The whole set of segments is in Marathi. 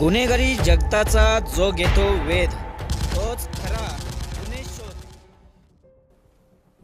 गुन्हेगारी जगताचा जो घेतो वेध तोच खरा गुन्हे शोध.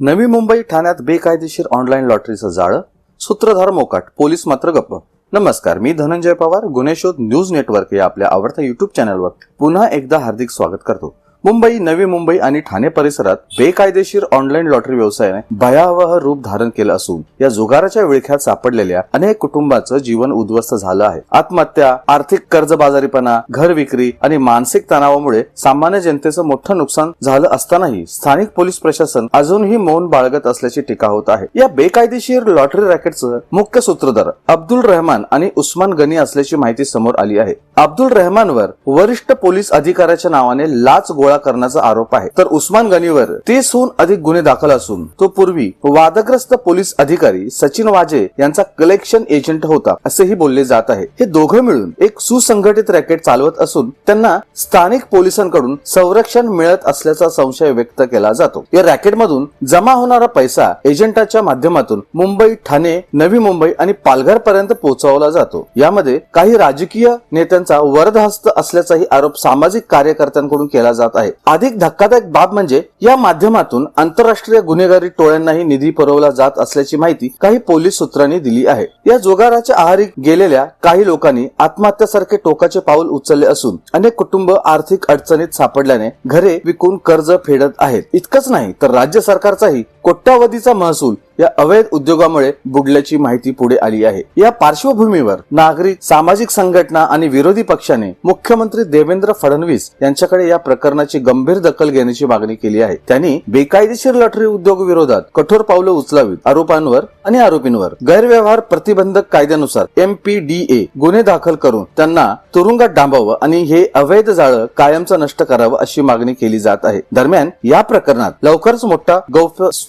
नवी मुंबई ठाण्यात बेकायदेशीर ऑनलाईन लॉटरीचं जाळं सूत्रधार मोकाट पोलीस मात्र गप्प. नमस्कार मी धनंजय पवार गुन्हे शोध न्यूज नेटवर्क या आपल्या आवडत्या युट्यूब चॅनलवर पुन्हा एकदा हार्दिक स्वागत करतो. मुंबई नवी मुंबई आणि ठाणे परिसरात बेकायदेशीर ऑनलाईन लॉटरी व्यवसायाने भयावह रूप धारण केलं असून या जुगाराच्या विळख्यात सापडलेल्या अनेक कुटुंबाचं जीवन उद्ध्वस्त झालं आहे. आत्महत्या आर्थिक कर्जबाजारीपणा घर विक्री आणि मानसिक तणावामुळे सामान्य जनतेचं मोठं नुकसान झालं असतानाही स्थानिक पोलीस प्रशासन अजूनही मौन बाळगत असल्याची टीका होत आहे. या बेकायदेशीर लॉटरी रॅकेटचं मुख्य सूत्रधार अब्दुल रहमान आणि उस्मान गनी असल्याची माहिती समोर आली आहे. अब्दुल रहमानवर वरिष्ठ पोलीस अधिकाऱ्याच्या नावाने लाच गोळा करण्याचा आरोप आहे. तर उस्मान गनीवर तीसहून अधिक गुन्हे दाखल असून तो पूर्वी वादग्रस्त पोलीस अधिकारी सचिन वाजे यांचा कलेक्शन एजंट होता असेही बोलले जात आहे. हे दोघं मिळून एक सुसंघटित रॅकेट चालवत असून त्यांना स्थानिक पोलिसांकडून संरक्षण मिळत असल्याचा संशय व्यक्त केला जातो. या रॅकेटमधून जमा होणारा पैसा एजंटाच्या माध्यमातून मुंबई ठाणे नवी मुंबई आणि पालघर पर्यंत पोहोचवला जातो. यामध्ये काही राजकीय नेत्यांचा वरदहस्त असल्याचाही आरोप सामाजिक कार्यकर्त्यांकडून केला जात आहे. अधिक धक्कादायक बाब म्हणजे या माध्यमातून आंतरराष्ट्रीय गुन्हेगारी टोळ्यांनाही निधी पुरवला जात असल्याची माहिती काही पोलीस सूत्रांनी दिली आहे. या जोगाराच्या आहारी गेलेल्या काही लोकांनी आत्महत्यासारखे टोकाचे पाऊल उचलले असून अनेक कुटुंब आर्थिक अडचणीत सापडल्याने घरे विकून कर्ज फेडत आहेत. इतकंच नाही तर राज्य सरकारचाही कोट्यावधीचा महसूल या अवैध उद्योगामुळे बुडल्याची माहिती पुढे आली आहे. या पार्श्वभूमीवर नागरिक सामाजिक संघटना आणि विरोधी पक्षाने मुख्यमंत्री देवेंद्र फडणवीस यांच्याकडे या प्रकरणाची गंभीर दखल घेण्याची मागणी केली आहे. त्यांनी बेकायदेशीर लॉटरी उद्योग विरोधात कठोर पावलं उचलावीत आरोपांवर आणि आरोपींवर गैरव्यवहार प्रतिबंधक कायद्यानुसार एम पी डी ए गुन्हे दाखल करून त्यांना तुरुंगात डांबावं आणि हे अवैध जाळं कायमचं नष्ट करावं अशी मागणी केली जात आहे. दरम्यान या प्रकरणात लवकरच मोठा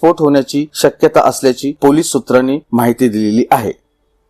गौप्यस्फोट होण्याची शक्यता असल्याची पोलीस सूत्रांनी माहिती दिलेली आहे.